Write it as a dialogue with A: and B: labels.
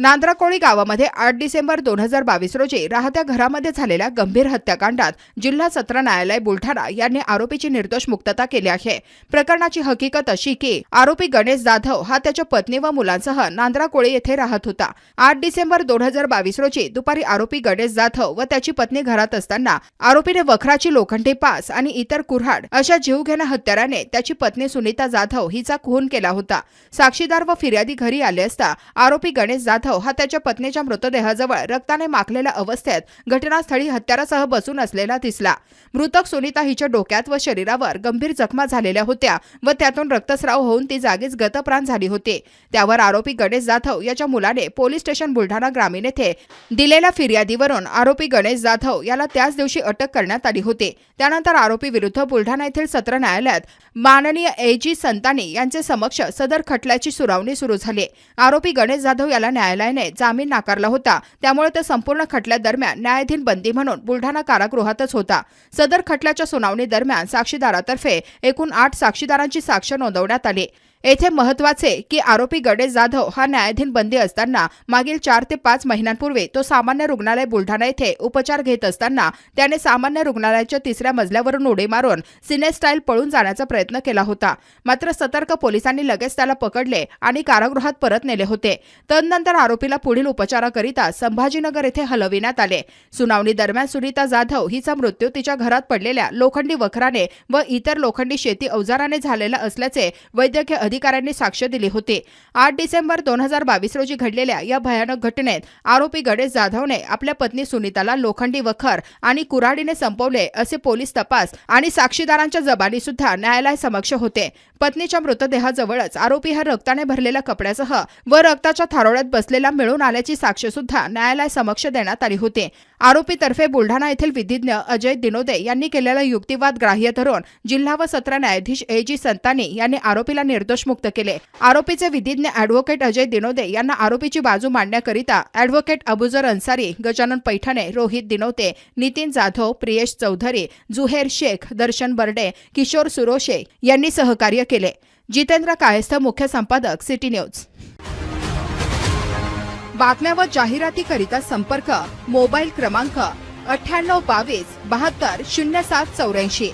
A: नांद्राकोळी गावामध्ये आठ डिसेंबर दोन हजार बावीस रोजी राहत्या घरामध्ये झालेल्या गंभीर हत्याकांडात जिल्हा सत्र न्यायालय बुलढाणा यांनी आरोपीची निर्दोष मुक्तता केली आहे. प्रकरणाची हकीकत अशी की आरोपी गणेश जाधव हा त्याच्या पत्नी व मुलांसह नांद्राकोळी येथे राहत होता. आठ डिसेंबर दोन हजार बावीस रोजी दुपारी आरोपी गणेश जाधव व त्याची पत्नी घरात असताना आरोपीने वखराची लोखंडी पास आणि इतर कुऱ्हाड अशा जीवघेण्या हत्याराने त्याची पत्नी सुनीता जाधव हिचा खून केला होता. साक्षीदार व फिर्यादी घरी आले असता आरोपी गणेश जाधव हा त्याच्या पत्नीच्या मृतदेहाजवळ रक्ताने माखलेल्या अवस्थेत घटनास्थळी हत्यारासह बसून असलेला दिसला. मृतक सुनीता हिच्या डोक्यात व शरीरावर गंभीर जखमा झालेल्या होत्या व त्यातून रक्तस्राव होऊन ती जागीच गतप्राण झाली होती. त्यावर आरोपी गणेश जाधव याच्या मुलाने पोलीस स्टेशन बुलढाणा ग्रामीण येथे दिलेल्या फिर्यादीवरून आरोपी गणेश जाधव याला त्याच दिवशी अटक करण्यात आली होती. त्यानंतर आरोपी विरुद्ध बुलढाणा येथील सत्र न्यायालयात माननीय ए. जी. संतानी यांचे समक्ष सदर खटल्याची सुनावणी सुरू झाली. आरोपी गणेश जाधव याला न्यायालयाने जामीन नाकारला होता. त्यामुळे तो संपूर्ण खटल्यादरम्यान न्यायाधीन बंदी म्हणून बुलढाणा कारागृहातच होता. सदर खटल्याच्या सुनावणी दरम्यान साक्षीदारातर्फे एकूण आठ साक्षीदारांची साक्ष नोंदवण्यात आली. येथे महत्त्वाचे की आरोपी गणेश जाधव हा न्यायाधीन बंदी असताना मागील चार ते पाच महिन्यांपूर्वी तो सामान्य रुग्णालय बुलढाणा येथे उपचार घेत असताना त्याने सामान्य रुग्णालयाच्या तिसऱ्या मजल्यावरून उडी मारून सिनेस्टाईल पळून जाण्याचा प्रयत्न केला होता. मात्र सतर्क पोलिसांनी लगेच त्याला पकडले आणि कारागृहात परत नेले होते. तदनंतर आरोपीला पुढील उपचाराकरिता संभाजीनगर येथे हलविण्यात आले. सुनावणी दरम्यान सुनीता जाधव हिचा मृत्यू तिच्या घरात पडलेल्या लोखंडी वखराने व इतर लोखंडी शेती अवजाराने झालेला असल्याचे वैद्यकीय अधिकाऱ्यांनी साक्ष दिली होती. आठ डिसेंबर दोन हजार बावीस रोजी घडलेल्या या भयानक घटनेत आरोपी गणेश जाधवने आपल्या पत्नी सुनीताला लोखंडी वखर आणि कुऱ्हाडीने संपवले असे पोलीस तपास आणि साक्षीदारांच्या जबानी सुद्धा न्यायालयासमक्ष होते. पत्नीच्या मृतदेहाजवळच आरोपी हा रक्ताने भरलेल्या कपड्यासह व रक्ताच्या थारोळ्यात बसलेला मिळून आल्याची साक्ष सुद्धा न्यायालयासमक्ष देण्यात आली होती. आरोपीतर्फे बुलढाणा येथील विधिज्ञ अजय दिनोदे यांनी केलेला युक्तिवाद ग्राह्य धरून जिल्हा व सत्र न्यायाधीश ए. जी. संतानी यांनी आरोपीला निर्दोष मुक्त केले. आरोपीचे विधिज्ञ अॅडव्होकेट अजय दिनोदे यांना आरोपीची बाजू मांडण्याकरिता अॅडव्होकेट अबुजर अन्सारी गजानन पैठणे रोहित दिनोते नितीन जाधव प्रियेश चौधरी जुहेर शेख दर्शन बर्डे किशोर सुरोशे यांनी सहकार्य केले. जितेंद्र कायस्थ मुख्य संपादक सिटी न्यूज. बातम्या व जाहिरातीकरिता संपर्क मोबाईल क्रमांक अठ्ठ्याण्णव बावीस बहात्तर शून्य सात चौऱ्याऐंशी.